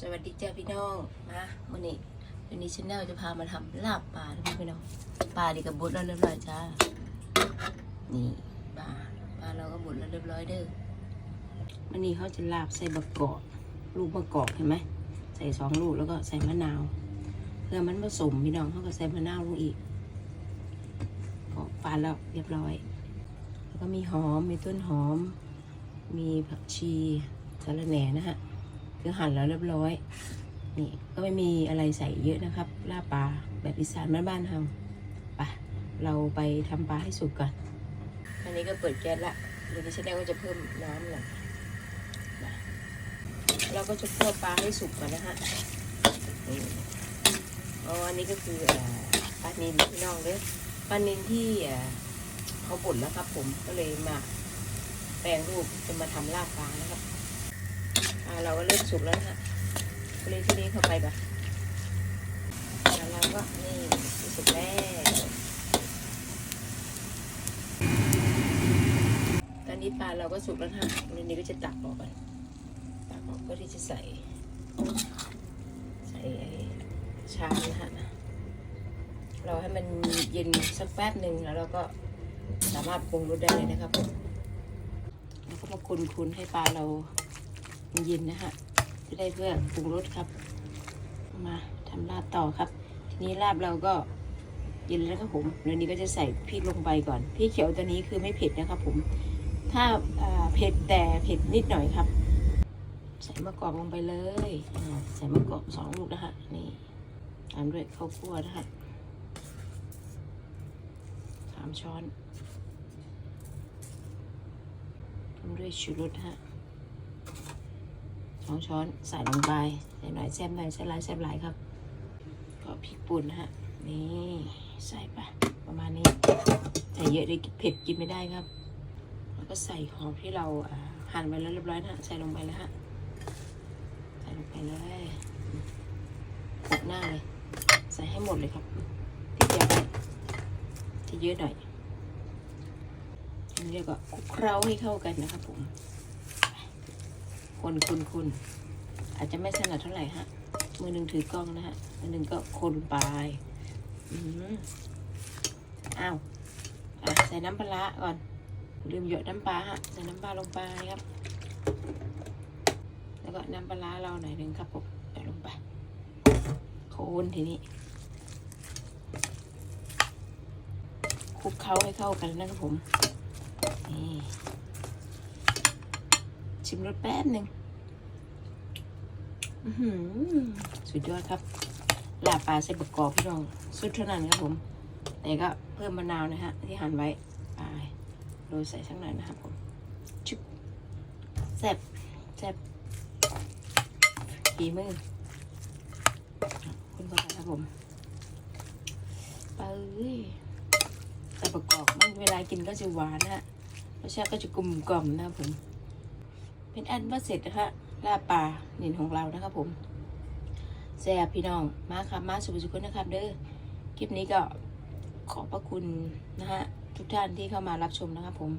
สวัสดีจ้าพี่น้องมาวันนี้วันนี้ชแนลจะพามาทำลาบปลานะพี่น้องปลาดีกับบุตรแล้วเรียบร้อยจ้านี่ปลาปลาเราก็บุตรแล้วเรียบร้อยเด้อวันนี้เขาจะลาบใส่บะกอกลูกบะกอกเห็นไหมใส่สองลูกแล้วก็ใส่มะนาวเพื่อมันผสมพี่น้องเขาก็ใส่มะนาวลงอีกก็ปลาแล้วเรียบร้อย แล้วก็มีหอมมีต้นหอม มีผักชีสะระแหน่นะฮะ คือหั่นแล้วเรียบร้อย นี่ก็ไม่มีอะไรใส่เยอะนะครับลาบปลาแบบอีสานบ้านๆเราไปเราไปทำปลาให้สุกก่อนอันนี้ก็เปิดแก๊สละเดี๋ยวดิฉันก็จะเพิ่มน้ำหน่อยเราก็จะคั่วปลาให้สุกก่อนนะฮะอ๋ออันนี้ก็คือปลานิลพี่น้องเด้อปลานิลที่เขาบดแล้วครับผมก็เลยมาแปลงรูปจะมาทำลาบปลานะครับ อ่าเราก็เริ่มสุกแล้วนะฮะก็เลยที่นี้เข้าไปปะแล้วเราก็นี่สุกแล้วตอนนี้ปลาเราก็สุกแล้วฮะทีนี้ก็จะตักออกก่อนตักออกเพื่อที่จะใส่ ใส่ไอ้ชามนะฮะเราให้มันเย็นสักแป๊บหนึ่งแล้วเราก็สามารถปรุงรสได้เลยนะครับผมแล้วก็มาคนๆให้ปลาเรา เย็นนะฮะจะได้เพื่อปรุงรสครับ มาทำลาบต่อครับ ทีนี้ลาบเราก็เย็นแล้วครับผมเดี๋ยวนี้ก็จะใส่พริกลงไปก่อนพริกเขียวตัวนี้คือไม่เผ็ดนะครับผม ถ้าเผ็ดแต่เผ็ดนิดหน่อยครับ ใส่มะกอกลงไปเลยใส่มะกอกสองลูกนะฮะนี่ตามด้วยข้าวคั่วนะฮะสามช้อนตามด้วยชูรสฮะ สองช้อนใส่ลงไปใส่หน่อยแซ่บหน่อยแซ่บหลายแซ่บหลายครับ ก็พริกป่นฮะ นี่ใส่ไปประมาณนี้ใส่เยอะเลยเผ็ดกินไม่ได้ครับ แล้วก็ใส่หอมที่เราหั่นไว้แล้วเรียบร้อยนะฮะใส่ลงไปแล้วฮะใส่ลงไปเลยกดหน้าเลย ใส่ให้หมดเลยครับที่เดียวได้ที่เยอะหน่อยอันนี้ก็คลุกเคล้าให้เข้ากันนะครับผม คนคนคนอาจจะไม่ถนัดเท่าไหร่ฮะ มือหนึ่งถือกล้องนะฮะ มือหนึ่งก็คนไปอืมอ้าวอะใส่น้ำปลาก่อน ลืมหยดน้ำปลาฮะ ใส่น้ำปลาลงไปครับ แล้วก็น้ำปลาร้าเราหน่อยหนึ่งครับผมใส่ลงไป โคนทีนี้คลุกเคล้าให้เข้ากันนะครับผม นี่ ชิมรสแป๊บหนึ่งอือหือสุดยอดครับลาปลาใส่บะกอกพี่น้อง สุดเท่านั้นครับผมแต่ก็เพิ่มมะนาวนะฮะ ที่หั่นไว้ไปโรยใส่สักหน่อยนะครับผมชุบแซ่บแซ่บฝีมือคุณก็ไปครับผมไปเลยใส่บะกอกมันเวลากินก็จะหวานนะฮะรสชาติก็จะกลมกล่อมนะครับผม เป็นอันว่าเสร็จนะคะลาปลาเนินของเรานะครับผมแซ่บพี่น้องมาครับมาสุขสุขนะครับเด้อคลิปนี้ก็ขอบพระคุณนะฮะทุกท่านที่เข้ามารับชมนะครับผม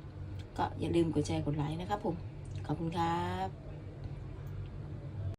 ก็อย่าลืมกดแชร์กดไลค์นะครับผมขอบคุณครับ